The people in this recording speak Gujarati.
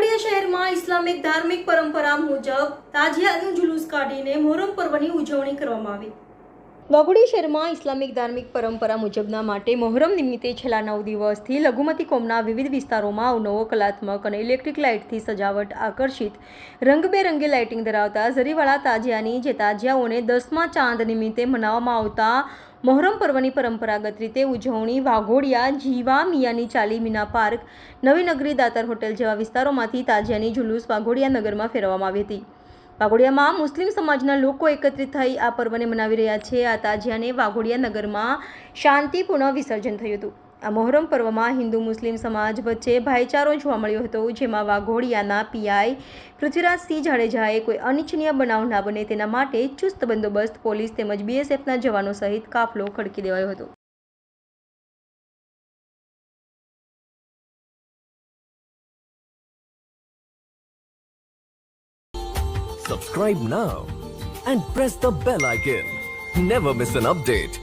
વાઘોડિયા શહેરમાં ઇસ્લામિક ધાર્મિક પરંપરા મુજબ તાજિયાનું જુલુસ કાઢીને મોહરમ પર્વની ઉજવણી કરવામાં આવી. વાઘોડી શહેરમાં ઇસ્લામિક ધાર્મિક પરંપરા મુજબના માટે મોહરમ નિમિત્તે છેલ્લા નવ દિવસથી લઘુમતી કોમના વિવિધ વિસ્તારોમાં અવનવો કલાત્મક અને ઇલેક્ટ્રિક લાઇટથી સજાવટ આકર્ષિત. રંગબેરંગી લાઇટિંગ ધરાવતા ઝરીવાળા તાજિયાની જે તાજિયાઓને દસમા ચાંદ નિમિત્તે મનાવવામાં આવતા મોહરમ પર્વની પરંપરાગત રીતે ઉજવણી વાઘોડિયા, જીવા, મિયાની ચાલી, મીના પાર્ક, નવી નગરી, દાતર હોટેલ જેવા વિસ્તારોમાંથી તાજિયાની જુલુસ વાઘોડિયા નગરમાં ફેરવવામાં આવી હતી. વાઘોડિયામાં મુસ્લિમ સમાજના લોકો એકત્રિત થઈ આ પર્વને મનાવી રહ્યા છે. આ તાજિયાને વાઘોડિયા નગરમાં શાંતિપૂર્ણ વિસર્જન થયું હતું. આ મોહરમ પર્વમાં હિન્દુ મુસ્લિમ સમાજ વચ્ચે ભાઈચારો જોવા મળ્યો હતો, જેમાં વાઘોડિયાના પીઆઈ પૃથ્વીરાજસિંહ જાડેજાએ કોઈ અનિચ્છનીય બનાવ ના બને તેના માટે ચુસ્ત બંદોબસ્ત પોલીસ તેમજ બીએસએફના જવાનો સહિત કાફલો ખડકી દેવાયો હતો Subscribe now and press the bell icon. Never miss an update.